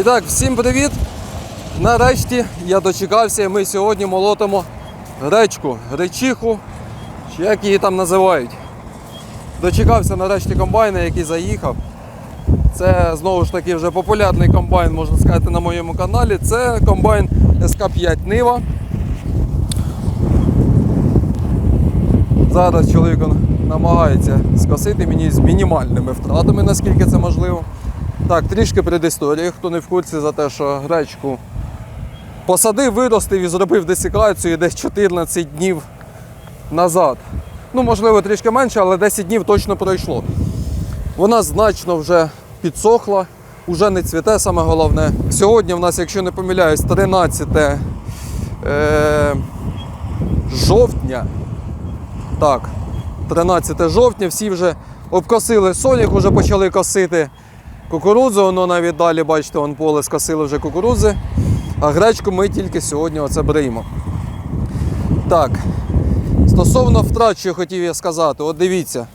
І так, всім привіт! Нарешті я дочекався і ми сьогодні молотимо гречку, гречиху, чи як її там називають. Дочекався нарешті комбайна, який заїхав. Це знову ж таки вже популярний комбайн, можна сказати, на моєму каналі. Це комбайн СК5 Нива. Зараз чоловік намагається скосити мені з мінімальними втратами, наскільки це можливо. Так, трішки предісторії, хто не в курсі за те, що гречку посадив, виростив і зробив десикацію десь 14 днів назад. Ну, можливо, трішки менше, але 10 днів точно пройшло. Вона значно вже підсохла, вже не цвіте, саме головне. Сьогодні в нас, якщо не помиляюсь, 13 е, жовтня. Так, 13 жовтня, всі вже обкосили сонях, вже почали косити кукурудзу, воно навіть далі, бачите, вон поле скосили вже кукурудзи. А гречку ми тільки сьогодні оце бриємо. Так, стосовно втрат, що хотів я сказати, от дивіться.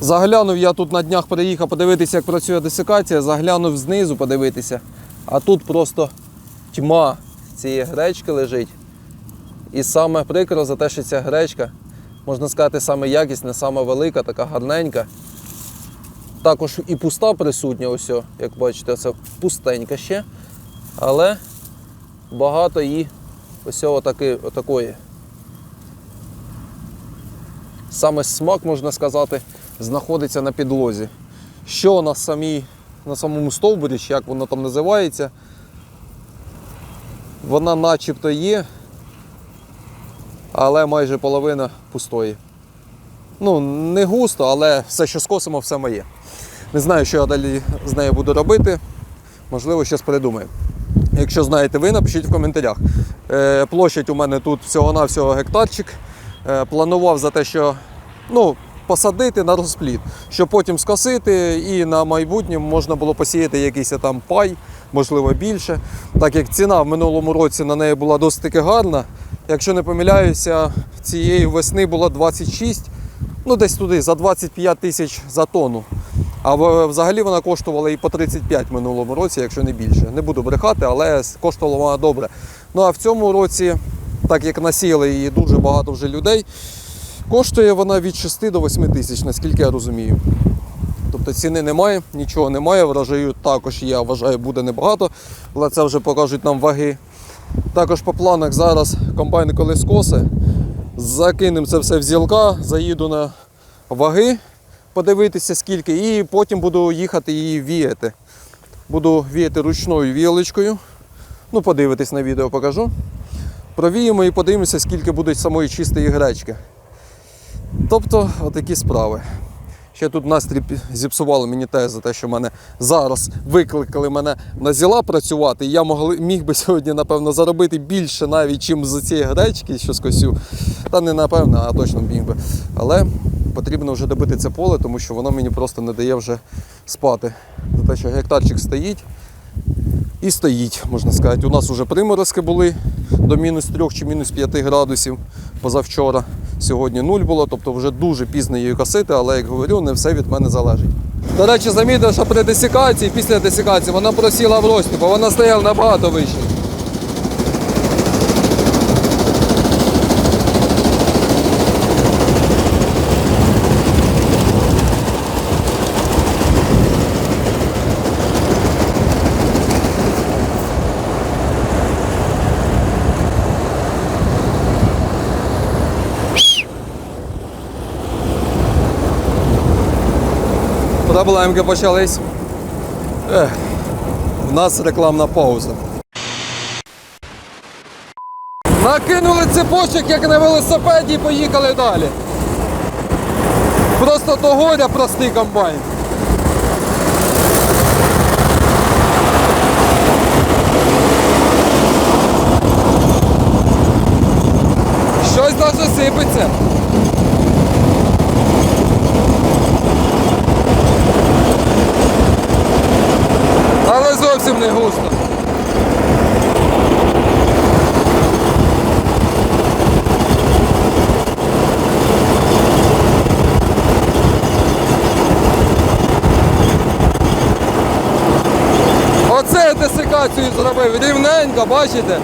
Заглянув я тут на днях приїхав подивитися, як працює десикація, заглянув знизу подивитися, а тут просто тьма цієї гречки лежить. І саме прикро за те, що ця гречка, можна сказати, саме якісна, саме велика, така гарненька. Також і пуста присутня, ось, як бачите, це пустенька ще. Але багато її ось отаки, отакої. Саме смак, можна сказати, знаходиться на підлозі. Що на, самій, на самому стовбурі, як воно там називається, вона начебто є, але майже половина пустої. Ну, не густо, але все, що скосимо, все моє. Не знаю, що я далі з нею буду робити. Можливо, щось придумаю. Якщо знаєте ви, напишіть в коментарях. Е, площадь у мене тут всього-навсього гектарчик. Е, планував за те, що ну, посадити на розплід, щоб потім скосити і на майбутнє можна було посіяти якийсь там пай, можливо більше. Так як ціна в минулому році на неї була досить таки гарна. Якщо не помиляюся, цієї весни було 26, ну десь туди, за 25 тисяч за тонну. А взагалі вона коштувала і по 35 в минулому році, якщо не більше. Не буду брехати, але коштувала вона добре. Ну а в цьому році, так як насіяли її дуже багато вже людей, коштує вона від 6 до 8 тисяч, наскільки я розумію. Тобто ціни немає, нічого немає, врожаю також, я вважаю, буде небагато, але це вже покажуть нам ваги. Також по планах зараз комбайн коли скоси, закинемо це все в зілка, заїду на ваги, подивитися скільки, і потім буду їхати її віяти. Буду віяти ручною вілочкою. Ну, подивитись на відео покажу. Провіємо і подивимося, скільки буде самої чистої гречки. Тобто, отакі справи. Ще тут настрій зіпсували мені те за те, що мене зараз викликали мене на зіла працювати. І я могли, міг би сьогодні, напевно, заробити більше навіть, чим з цієї гречки, що скосю. Та не напевно, а точно міг би. Але потрібно вже добити це поле, тому що воно мені просто не дає вже спати. За те, що гектарчик стоїть і стоїть, можна сказати. У нас вже приморозки були до мінус 3 чи мінус 5 градусів позавчора. Сьогодні нуль було, тобто вже дуже пізно її косити, але як говорю, не все від мене залежить. До речі, замітив, що при десікації, після десикації вона просіла в рості, бо вона стояла набагато вище. Проблемки почались. Ех, у нас рекламна пауза. Накинули цепочок, як на велосипеді, і поїхали далі. Просто до горя простий комбайн. Щось даже сипеться. Але зовсім не густо. Десикацію зробив. Рівненько, бачите?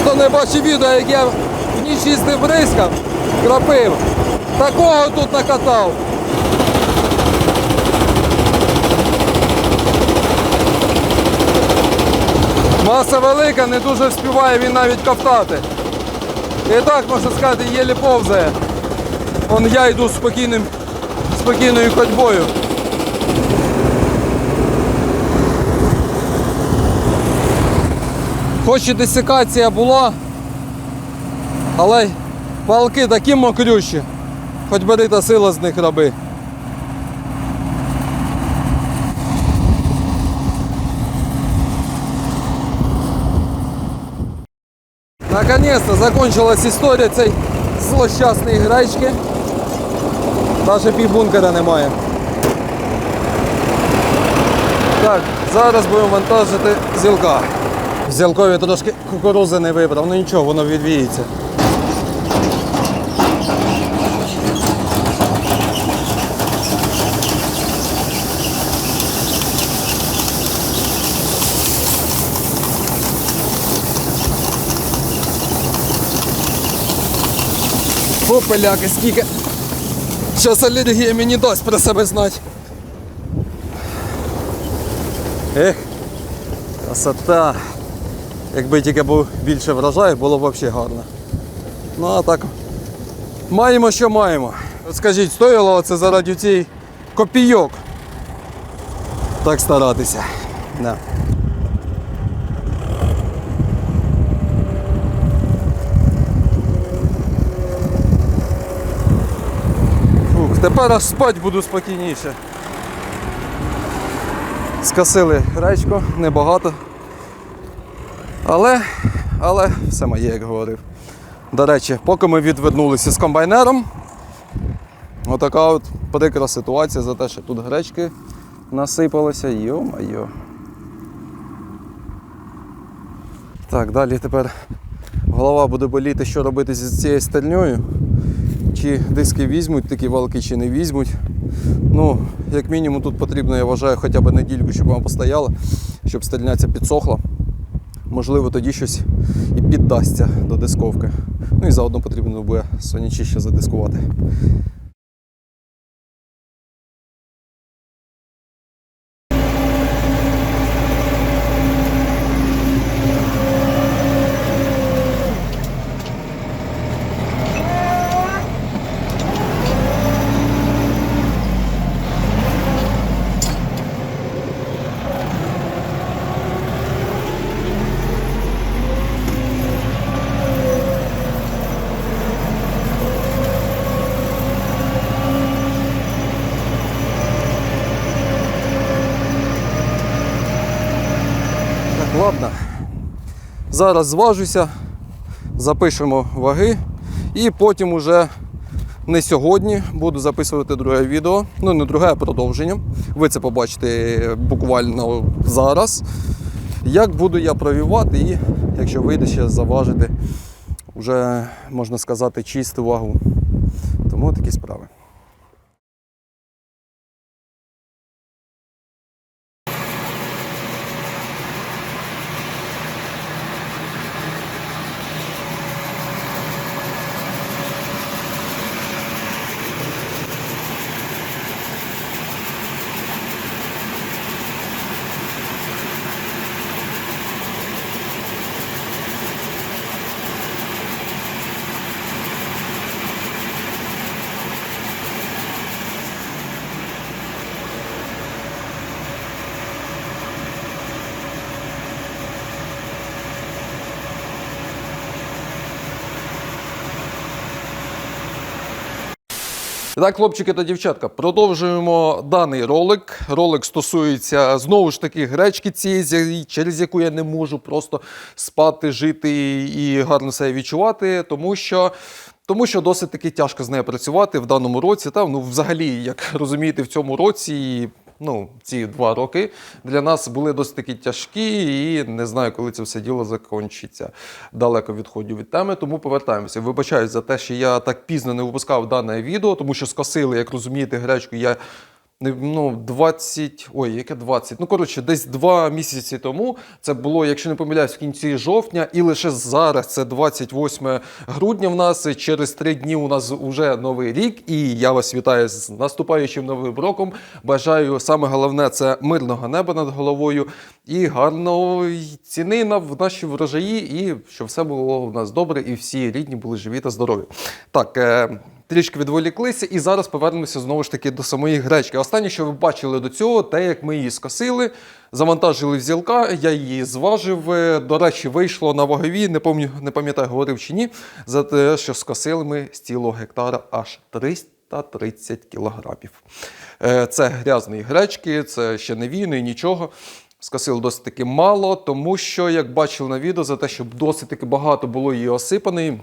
Хто не бачив відео, як я в ніч їздив бризкав, кропив. Такого тут накатав. Маса велика, не дуже вспіває він навіть ковтати. І так, можна сказати, єлі повзає. Он я йду спокійним, спокійною ходьбою. Хоч і десикація була, але палки такі мокрющі, хоч бери та сила з них роби. Наконец-то закончилась історія цієї злощасної гречки. Навіть півбункера немає. Так, зараз будемо вантажити зілка. Зілкові трошки кукурузи не вибрав, ну нічого, воно відвіється. Попеляки, скільки. Щас алергія мені дасть про себе знати. Ех, красота. Якби тільки був більше врожаю, було б взагалі гарно. Ну а так. Маємо, що маємо. Скажіть, стоїло це заради цієї копійок. Так старатися. Да. Фух, тепер аж спать буду спокійніше. Скосили речку, небагато. Але, але все моє, як говорив. До речі, поки ми відвернулися з комбайнером, отака от прикра ситуація за те, що тут гречки насипалося. Йо-майо. Так, далі тепер голова буде боліти, що робити з цією стальньою. Чи диски візьмуть такі валки, чи не візьмуть. Ну, як мінімум, тут потрібно, я вважаю, хоча б недільку, щоб вона постояла, щоб стальня ця підсохла. Можливо, тоді щось і піддасться до дисковки. Ну і заодно потрібно буде сонячі ще задискувати. Ладно. Зараз зважуся, запишемо ваги і потім уже не сьогодні буду записувати друге відео. Ну, не друге, а продовження. Ви це побачите буквально зараз. Як буду я провівати і якщо вийде ще заважити, вже можна сказати, чисту вагу. Тому такі справи. Так, хлопчики та дівчатка, продовжуємо даний ролик. Ролик стосується знову ж таки гречки цієї, через яку я не можу просто спати, жити і гарно себе відчувати, тому що. Тому що досить таки тяжко з нею працювати в даному році. Та, ну, взагалі, як розумієте, в цьому році, ну, ці два роки для нас були досить таки тяжкі, і не знаю, коли це все діло закінчиться. Далеко відходів від теми, тому повертаємося. Вибачаюсь за те, що я так пізно не випускав дане відео, тому що скосили, як розумієте, гречку я ну, 20, ой, яке 20? Ну, коротше, десь два місяці тому. Це було, якщо не помиляюсь, в кінці жовтня, і лише зараз це 28 грудня. В нас і через три дні у нас вже новий рік. І я вас вітаю з наступаючим новим роком. Бажаю саме головне це мирного неба над головою і гарної ціни на в наші врожаї, і щоб все було у нас добре, і всі рідні були живі та здорові. Так. Е- Трішки відволіклися, і зараз повернемося знову ж таки до самої гречки. Останнє, що ви бачили до цього, те, як ми її скосили, завантажили в зілка, я її зважив. Е, До речі, вийшло на вагові, не пам'ятаю, не пам'ятаю, говорив чи ні, за те, що скосили ми з цілого гектара аж 330 кілограмів. Е, Це грязної гречки, це ще не війни, нічого. Скосили досить таки мало, тому що, як бачили на відео, за те, щоб досить таки багато було її осипаної.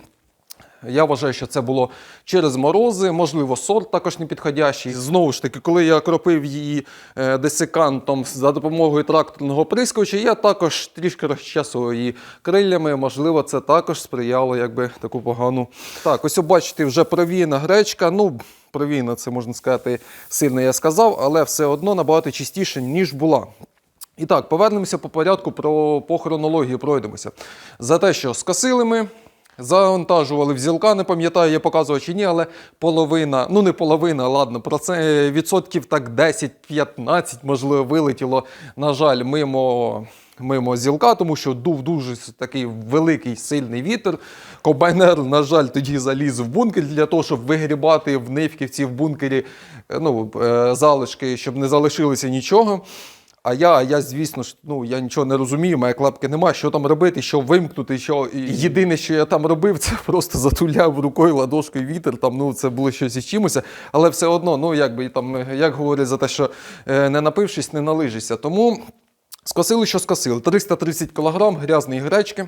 Я вважаю, що це було через морози, можливо, сорт також не підходящий. Знову ж таки, коли я кропив її е, десикантом за допомогою тракторного прискоча, я також трішки розчесував її крилями. Можливо, це також сприяло якби таку погану. Так, ось бачите, вже провіяна гречка. Ну, провіяна, це можна сказати, сильно я сказав, але все одно набагато чистіше, ніж була. І так, повернемося по порядку про, по хронології пройдемося. За те, що скосили ми, завантажували в зілка, не пам'ятаю, я показував чи ні, але половина, ну не половина, ладно, про це відсотків так 10-15, можливо, вилетіло, на жаль, мимо. Мимо зілка, тому що дув дуже такий великий сильний вітер. Комбайнер, на жаль, тоді заліз в бункер для того, щоб вигрібати в нивківці в бункері е, ну, е, залишки, щоб не залишилося нічого. А я, а я, звісно ж, ну я нічого не розумію, моя клапки немає, що там робити, що вимкнути. Що і єдине, що я там робив, це просто затуляв рукою ладошкою вітер. Там ну це було щось із чимось, але все одно, ну якби там, як говорять за те, що е, не напившись, не налижишся. Тому. Скосили, що скосили. 330 кг грязної гречки.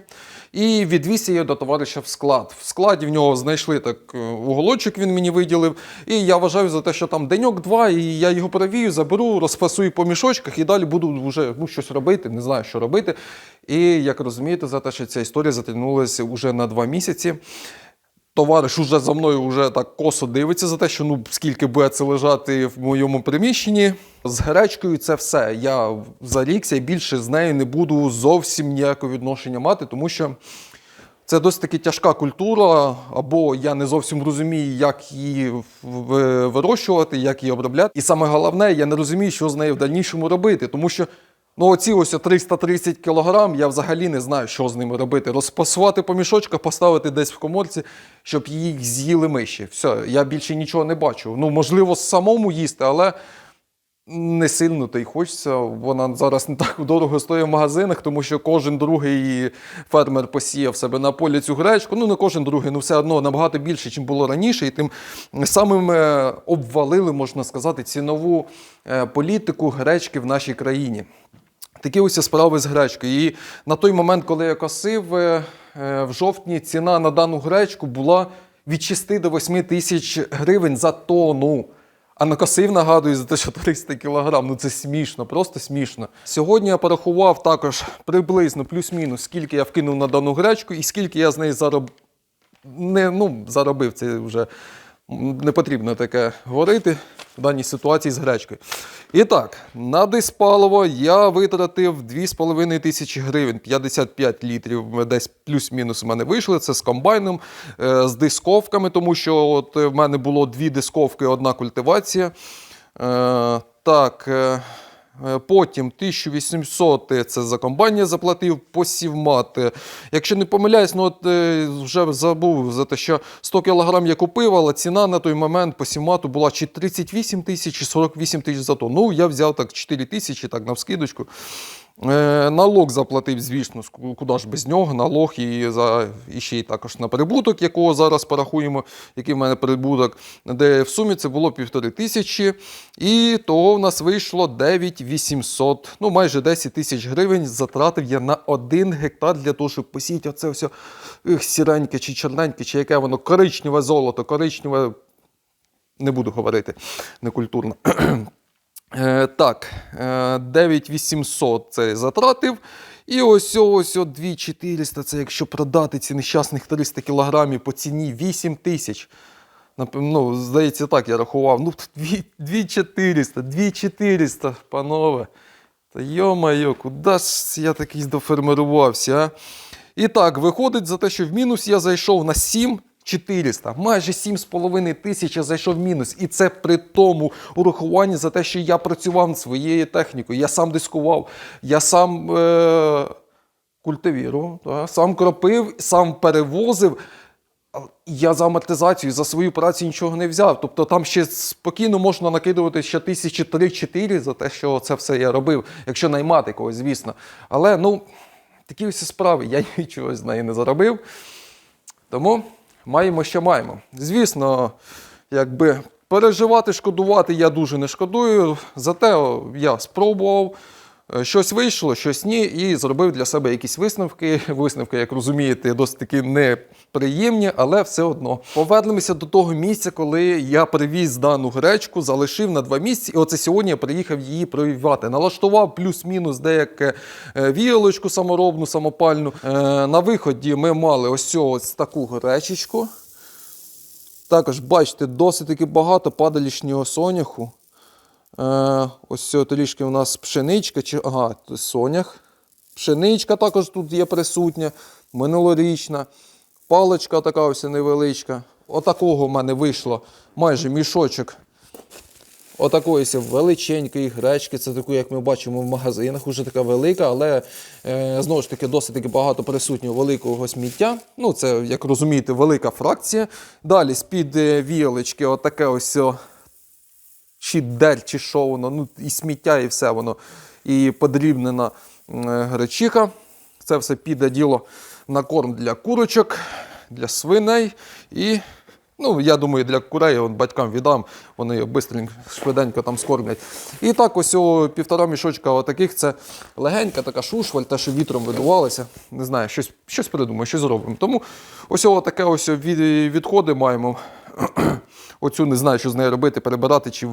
І відвіз її до товариша в склад. В складі в нього знайшли так е, уголочок, він мені виділив. І я вважаю за те, що там деньок-два, і я його перевію, заберу, розфасую по мішочках і далі буду вже ну, щось робити, не знаю, що робити. І як розумієте, за те, що ця історія затягнулася вже на два місяці. Товариш уже за мною вже так косо дивиться за те, що ну скільки буде це лежати в моєму приміщенні. З гречкою це все. Я зарікся і більше з нею не буду зовсім ніякого відношення мати, тому що це досить таки тяжка культура, або я не зовсім розумію, як її вирощувати, як її обробляти. І саме головне, я не розумію, що з нею в дальнішому робити, тому що. Ну, оці ось 330 кілограм, я взагалі не знаю, що з ними робити. Розпасувати по мішочках, поставити десь в коморці, щоб їх з'їли миші. Все, я більше нічого не бачу. Ну, можливо, самому їсти, але не сильно то й хочеться. Вона зараз не так дорого стоїть в магазинах, тому що кожен другий фермер посіяв себе на полі цю гречку. Ну, не кожен другий, ну все одно набагато більше, ніж було раніше. І тим самим е, обвалили, можна сказати, цінову е, політику гречки в нашій країні. Такі ось справи з гречкою. І на той момент, коли я косив, е, е, в жовтні ціна на дану гречку була від 6 до 8 тисяч гривень за тонну. А накосив, нагадую, за те, що 300 кілограм. Ну це смішно, просто смішно. Сьогодні я порахував також приблизно плюс-мінус, скільки я вкинув на дану гречку і скільки я з неї зароб... не, ну, заробив. Це вже не потрібно таке говорити в даній ситуації з гречкою. І так, на диспаливо я витратив 2,5 тисячі гривень, 55 літрів, десь плюс-мінус у мене вийшли. Це з комбайном, е, з дисковками, тому що от в мене було дві дисковки, одна культивація. Е, так. Е, Е, Потім 1800 це за комбайн заплатив, посівмат. Е, Якщо не помиляюсь, ну от е, вже забув за те, що 100 кг я купив, але ціна на той момент посівмату була чи 38 тисяч, чи 48 тисяч за то. Ну, я взяв так 4 тисячі, так навскидочку. Е, Налог заплатив, звісно, куди ж без нього. Налог і, за, і ще й також на прибуток, якого зараз порахуємо, який в мене прибуток, де в сумі це було півтори тисячі. І того в нас вийшло 9800, ну майже 10 тисяч гривень затратив я на один гектар для того, щоб посіяти оце все сіреньке чи чорненьке, чи яке воно коричневе золото, коричневе, не буду говорити, некультурно. Е, так, е, 9800 це затратив. І ось ось 2400, це якщо продати ці нещасних 300 кілограмів по ціні 8 тисяч. Ну, здається, так я рахував. Ну, 2400, 2400, панове. Та йо-моє, куди ж я такий дофермерувався, а? І так, виходить за те, що в мінус я зайшов на 7400, майже 7,5 тисяч я зайшов мінус. І це при тому урахуванні за те, що я працював своєю технікою, я сам дискував, я сам е- культивірував, та, сам кропив, сам перевозив. Я за амортизацію, за свою працю нічого не взяв. Тобто там ще спокійно можна накидувати ще тисячі три-чотири за те, що це все я робив, якщо наймати когось, звісно. Але ну, такі ось справи, я нічого з неї не заробив. Тому маємо, що маємо. Звісно, якби переживати, шкодувати я дуже не шкодую. Зате я спробував. Е, Щось вийшло, щось ні, і зробив для себе якісь висновки. Висновки, як розумієте, досить таки неприємні, але все одно. Повернемося до того місця, коли я привіз дану гречку, залишив на два місяці, і оце сьогодні я приїхав її прививати. Налаштував плюс-мінус деяке е, віялочку саморобну, самопальну. Е, На виході ми мали ось ось таку гречечку. Також, бачите, досить таки багато падалішнього соняху. Е, ось трішки у нас пшеничка, чи ага, сонях. Пшеничка також тут є присутня, минулорічна. Паличка така ось невеличка. Отакого в мене вийшло майже мішочок. Отакої величенької гречки. Це таку, як ми бачимо в магазинах, уже така велика, але е, знову ж таки досить таки багато присутнього великого сміття. Ну, це, як розумієте, велика фракція. Далі з-під е, отаке ось. Чи дель, чи що воно, ну і сміття, і все воно. І подрібнена гречиха. Це все піде діло на корм для курочок, для свиней. І, ну, я думаю, для курей от батькам віддам, вони його швиденько там скормлять. І так, ось о, півтора мішочка отаких, це легенька така шушваль, те, що вітром видувалося. Не знаю, щось, щось придумаю, щось зробимо. Тому ось о, таке ось від, відходи маємо. Оцю не знаю, що з нею робити, перебирати чи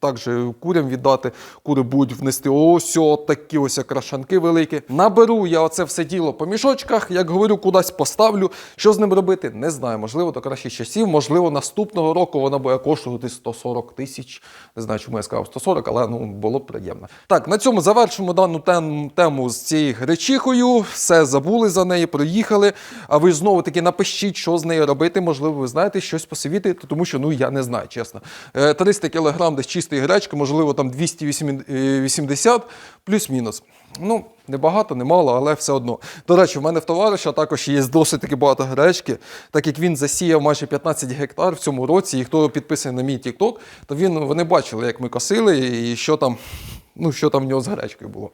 так же курям віддати. Кури будуть внести ось такі ось крашанки великі. Наберу я оце все діло по мішочках, як говорю, кудись поставлю. Що з ним робити, не знаю. Можливо, до кращих часів, можливо, наступного року вона буде коштувати 140 тисяч. Не знаю, чому я сказав 140, але ну було б приємно. Так, на цьому завершимо дану тем- тему з цією гречихою. Все забули за неї, проїхали. А ви знову таки напишіть, що з нею робити. Можливо, ви знаєте щось посовітуєте, тому що ну я не знаю, чесно. Е, 300 кг десь чистої гречки, можливо, там 280 плюс-мінус. Ну, не багато, не мало, але все одно. До речі, в мене в товариша також є досить таки багато гречки, так як він засіяв майже 15 гектар в цьому році, і хто підписаний на мій TikTok, то він, вони бачили, як ми косили і що там, ну, що там в нього з гречкою було.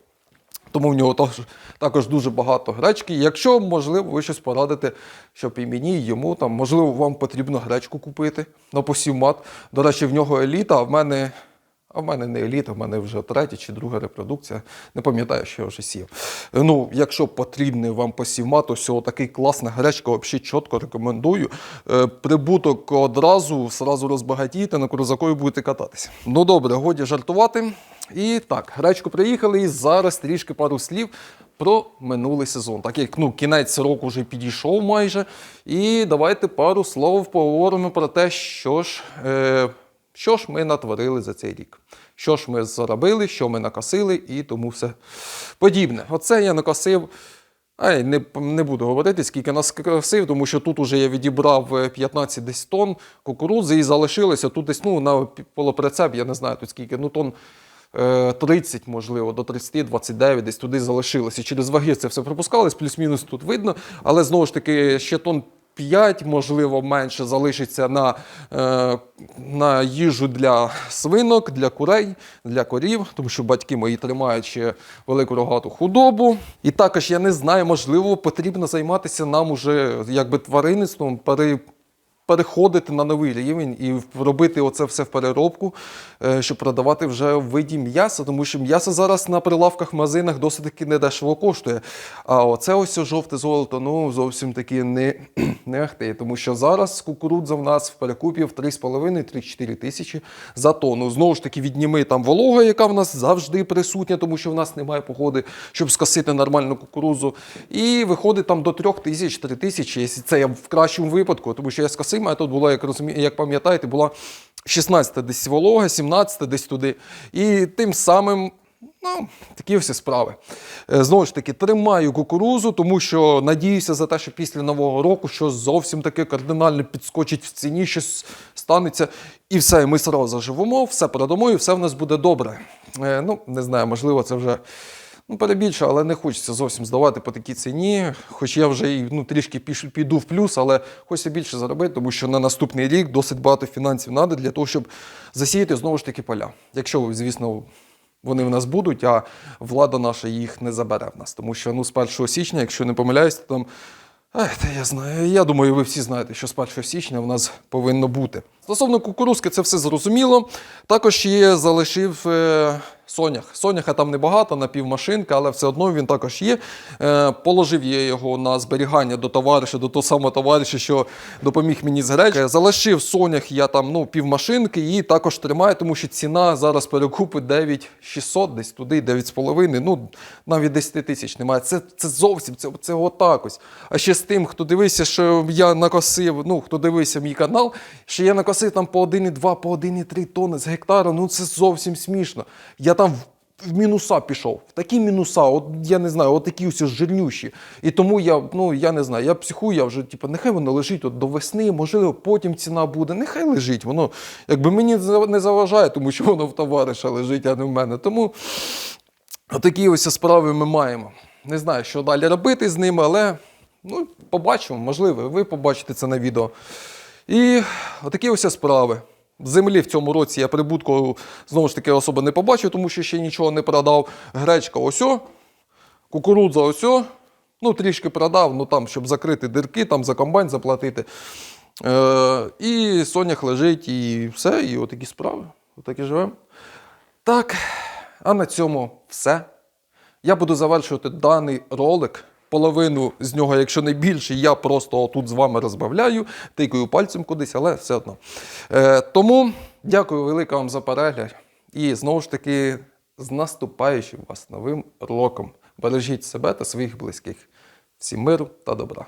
Тому в нього також, дуже багато гречки. Якщо, можливо, ви щось порадите, щоб і мені, і йому, там, можливо, вам потрібно гречку купити на посівмат. До речі, в нього еліта, а в мене. А в мене не еліта, в мене вже третя чи друга репродукція. Не пам'ятаю, що я вже сів. Ну, якщо потрібний вам посівмат, то всього такий класна гречка, взагалі чітко рекомендую. Е, Прибуток одразу, сразу розбагатієте, на крузакою будете кататися. Ну добре, годі жартувати. І так, гречку приїхали, і зараз трішки пару слів про минулий сезон. Так як ну, кінець року вже підійшов майже. І давайте пару слов поговоримо про те, що ж. Е, що ж ми натворили за цей рік? Що ж ми заробили, що ми накосили і тому все подібне. Оце я накосив. Ай, не, не буду говорити, скільки накосив, тому що тут уже я відібрав е, 15 десь тонн кукурудзи і залишилося тут десь ну, на полоприцеп, я не знаю тут скільки, ну тонн е, 30, можливо, до 30, 29, десь туди залишилося. Через ваги це все пропускалось, плюс-мінус тут видно, але знову ж таки ще тонн 5, можливо, менше залишиться на, е, на їжу для свинок, для курей, для корів, тому що батьки мої тримають ще велику рогату худобу. І також я не знаю, можливо, потрібно займатися нам уже якби тваринництвом, переходити на новий рівень і робити оце все в переробку, е, щоб продавати вже в виді м'яса, тому що м'ясо зараз на прилавках магазинах досить таки недешево коштує. А оце ось жовте золото, ну зовсім таки не, не ахти, тому що зараз кукурудза в нас в перекупі в 3,5-3-4 тисячі за тонну. Знову ж таки, відніми там волога, яка в нас завжди присутня, тому що в нас немає погоди, щоб скосити нормальну кукурудзу. І виходить там до 3 тисяч, 3 тисячі, якщо це я в кращому випадку, тому що я скосив косима, а тут було, як розумію, як пам'ятаєте, була 16-та десь волога, 17-та десь туди. І тим самим. Ну, такі всі справи. Е, Знову ж таки, тримаю кукурузу, тому що надіюся за те, що після нового року щось зовсім таке кардинально підскочить в ціні, щось станеться. І все, ми сразу заживемо, все продамо, і все в нас буде добре. Е, Ну, не знаю, можливо, це вже ну, перебільше, але не хочеться зовсім здавати по такій ціні. Хоч я вже ну, трішки піду в плюс, але хочеться більше заробити, тому що на наступний рік досить багато фінансів треба для того, щоб засіяти знову ж таки поля. Якщо, звісно, вони в нас будуть, а влада наша їх не забере в нас. Тому що ну, з 1 січня, якщо не помиляюсь, то там. Та я знаю. Я думаю, ви всі знаєте, що з 1 січня в нас повинно бути. Стосовно кукурузки, це все зрозуміло. Також є залишив е, сонях. Соняха там небагато, на півмашинка, але все одно він також є. Е, положив я його на зберігання до товариша, до того самого товариша, що допоміг мені з гречки. Залишив сонях я там ну, півмашинки і також тримаю, тому що ціна зараз перекупи 9600, десь туди, 9,5, ну навіть 10 тисяч немає. Це, це зовсім це, це отак ось. А ще з тим, хто дивився, що я накосив, ну хто дивився мій канал, що я накосив там по 1,2, по 1,3 тонни з гектара, ну це зовсім смішно. Я там в- мінуса пішов. В такі мінуса, от я не знаю, от такі ось жирнющі. І тому я, ну я не знаю, я психую, я вже, типу, нехай воно лежить от до весни, можливо, потім ціна буде. Нехай лежить. Воно якби мені не заважає, тому що воно в товариша лежить, а не в мене. Тому отакі ось справи ми маємо. Не знаю, що далі робити з ними, але ну, побачимо, можливо, ви побачите це на відео. І отакі ось справи. Землі в цьому році я прибутку знову ж таки особо не побачив, тому що ще нічого не продав. Гречка осьо, кукурудза осьо. Ну, трішки продав, ну там, щоб закрити дирки, там за комбайн заплатити. Е, і сонях лежить, і все, і отакі справи. Отак і живемо. Так, а на цьому все. Я буду завершувати даний ролик. Половину з нього, якщо не більше, я просто отут з вами розбавляю, тикаю пальцем кудись, але все одно. Е, тому дякую велике вам за перегляд. І знову ж таки, з наступаючим вас новим роком. Бережіть себе та своїх близьких. Всім миру та добра.